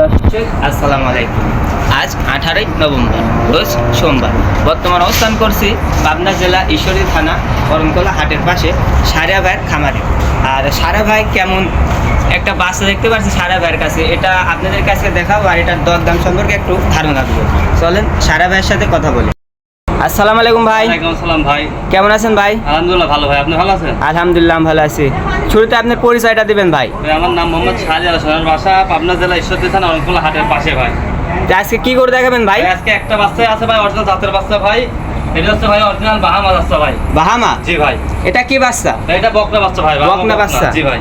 দর্শক, আসসালামু আলাইকুম। আজ আঠারোই নভেম্বর, রোজ সোমবার। বর্তমান অবস্থান করছি পাবনা জেলা ঈশ্বরী থানা, করমকলা হাটের পাশে সারা ভাইয়ের খামারে। আর সারা ভাই কেমন? একটা বাচ্চা দেখতে পাচ্ছি সারা ভাইয়ের কাছে। এটা আপনাদের কাছে দেখাবো আর এটার দরদাম সম্পর্কে একটু ধারণা দেবো। চলেন সারা ভাইয়ের সাথে কথা বলি। আসসালামু আলাইকুম ভাই। আসসালাম ভাই। কেমন আছেন ভাই? আলহামদুলিল্লাহ ভালো ভাই আপনি ভালো আছেন? আলহামদুলিল্লাহ ভালো আছি। শুরুতে আপনার পরিচয়টা দিবেন ভাই। আমার নাম মোহাম্মদ শাহজাহান সোনার বাসা পাবনা জেলা ঈশ্বরদী থানা অনেকগুলো হাটের পাশে ভাই। আজকে কি করে দেখাবেন ভাই? আজকে একটা বাচ্চা আছে ভাই অরিজিনাল জাতের বাচ্চা ভাই। এটা হচ্ছে ভাই অরিজিনাল বাহামা বাচ্চা ভাই। বাহামা? জি ভাই। এটা কি বাচ্চা? এটা বকনা বাচ্চা ভাই বকনা বাচ্চা? জি ভাই।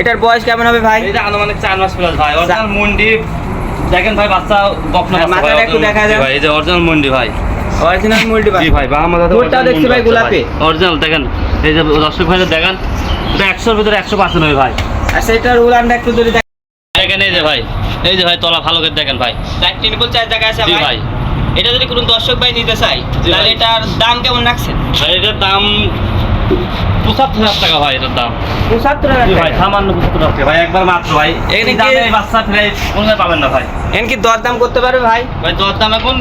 এটার বয়স কেমন হবে ভাই? এটা আনুমানিক চার মাস প্লাস ভাই। অরিজিনাল মুন্ডি। দেখেন ভাই বাচ্চা বকনা হ্যাঁ, বাচ্চা ভাই, একটু দেখা যায়। ভাই। এই যে অরিজিনাল মুন্ডি ভাই। অরিজিনাল মুলটি ভাই ভাই বাহামা ঠোঁটটাও original দেখছি ভাই গোলাপি। অরিজিনাল দেখেন এই যে দর্শক ভাই দেখেন এটা একশোর ভিতরে একশো পার্সেন্ট হবে ভাই। আচ্ছা এটার উলানটা একটু যদি দেখেন এই যে ভাই এই যে ভাই তলা ভালো করে দেখেন ভাই। চারটি নিপুল চার জায়গা আছে ভাই। এটা যদি কোনো দর্শক ভাই নিতে চাই তাহলে এটার দাম কেমন রাখছেন? ভাই এটার দাম পঁচাত্তর হাজার টাকা ভাই এটার দাম। পঁচাত্তর ভাই সামান্য পঁচাত্তর ভাই একবার মাত্র ভাই। এই দামে বাচ্চা পাবেন না ভাই। এন কি দরদাম করতে পারবে ভাই? ভাই দর দাম এখন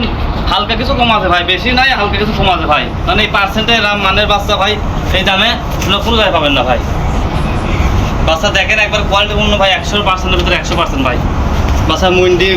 হালকা কিছু কম আছে ভাই বেশি নাই হালকা কিছু কম আছে ভাই। মানে এই পার্সেন্টের মানের বাচ্চা ভাই এই দামে কোনো কোনো জায়গায় পাবেন না ভাই। বাচ্চা দেখেন একবার কোয়ালিটি পূর্ণ ভাই একশো পার্সেন্টের ভিতরে একশো পার্সেন্ট ভাই। বাচ্চা মুন্ডি